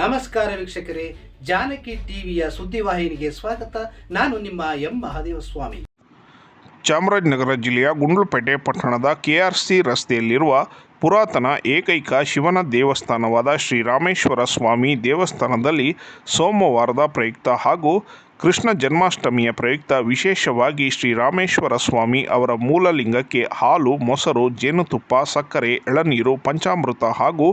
ನಮಸ್ಕಾರ ವೀಕ್ಷಕರೇ, ಜಾನಕಿ ಟಿವಿಯ ಸುದ್ದಿವಾಹಿನಿಗೆ ಸ್ವಾಗತ. ನಾನು ನಿಮ್ಮ ಎಂ. ಮಹಾದೇವ ಸ್ವಾಮಿ ಚಾಮರಾಜನಗರ ಜಿಲ್ಲೆಯ ಗುಂಡ್ಲುಪೇಟೆ ಪಟ್ಟಣದ ಕೆಆರ್ಸಿ ರಸ್ತೆಯಲ್ಲಿರುವ ಪುರಾತನ ಏಕೈಕ ಶಿವನ ದೇವಸ್ಥಾನವಾದ ಶ್ರೀರಾಮೇಶ್ವರ ಸ್ವಾಮಿ ದೇವಸ್ಥಾನದಲ್ಲಿ ಸೋಮವಾರದ ಪ್ರಯುಕ್ತ ಹಾಗೂ ಕೃಷ್ಣ ಜನ್ಮಾಷ್ಟಮಿಯ ಪ್ರಯುಕ್ತ ವಿಶೇಷವಾಗಿ ಶ್ರೀರಾಮೇಶ್ವರ ಸ್ವಾಮಿ ಅವರ ಮೂಲಲಿಂಗಕ್ಕೆ ಹಾಲು, ಮೊಸರು, ಜೇನುತುಪ್ಪ, ಸಕ್ಕರೆ, ಎಳನೀರು, ಪಂಚಾಮೃತ ಹಾಗೂ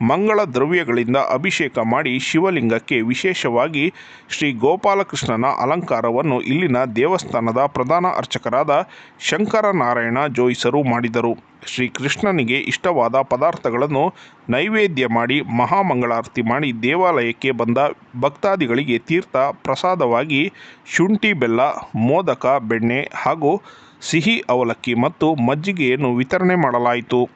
ಮಂಗಳ ದ್ರವ್ಯಗಳಿಂದ ಅಭಿಷೇಕ ಮಾಡಿ ಶಿವಲಿಂಗಕ್ಕೆ ವಿಶೇಷವಾಗಿ ಶ್ರೀ ಗೋಪಾಲಕೃಷ್ಣನ ಅಲಂಕಾರವನ್ನು ಇಲ್ಲಿನ ದೇವಸ್ಥಾನದ ಪ್ರಧಾನ ಅರ್ಚಕರಾದ ಶಂಕರನಾರಾಯಣ ಜೋಯಿಸರು ಮಾಡಿದರು. ಶ್ರೀ ಕೃಷ್ಣನಿಗೆ ಇಷ್ಟವಾದ ಪದಾರ್ಥಗಳನ್ನು ನೈವೇದ್ಯ ಮಾಡಿ ಮಹಾಮಂಗಳಾರತಿ ಮಾಡಿ ದೇವಾಲಯಕ್ಕೆ ಬಂದ ಭಕ್ತಾದಿಗಳಿಗೆ ತೀರ್ಥ ಪ್ರಸಾದವಾಗಿ ಶುಂಠಿ ಬೆಲ್ಲ, ಮೋದಕ, ಬೆಣ್ಣೆ ಹಾಗೂ ಸಿಹಿ ಅವಲಕ್ಕಿ ಮತ್ತು ಮಜ್ಜಿಗೆಯನ್ನು ವಿತರಣೆ ಮಾಡಲಾಯಿತು.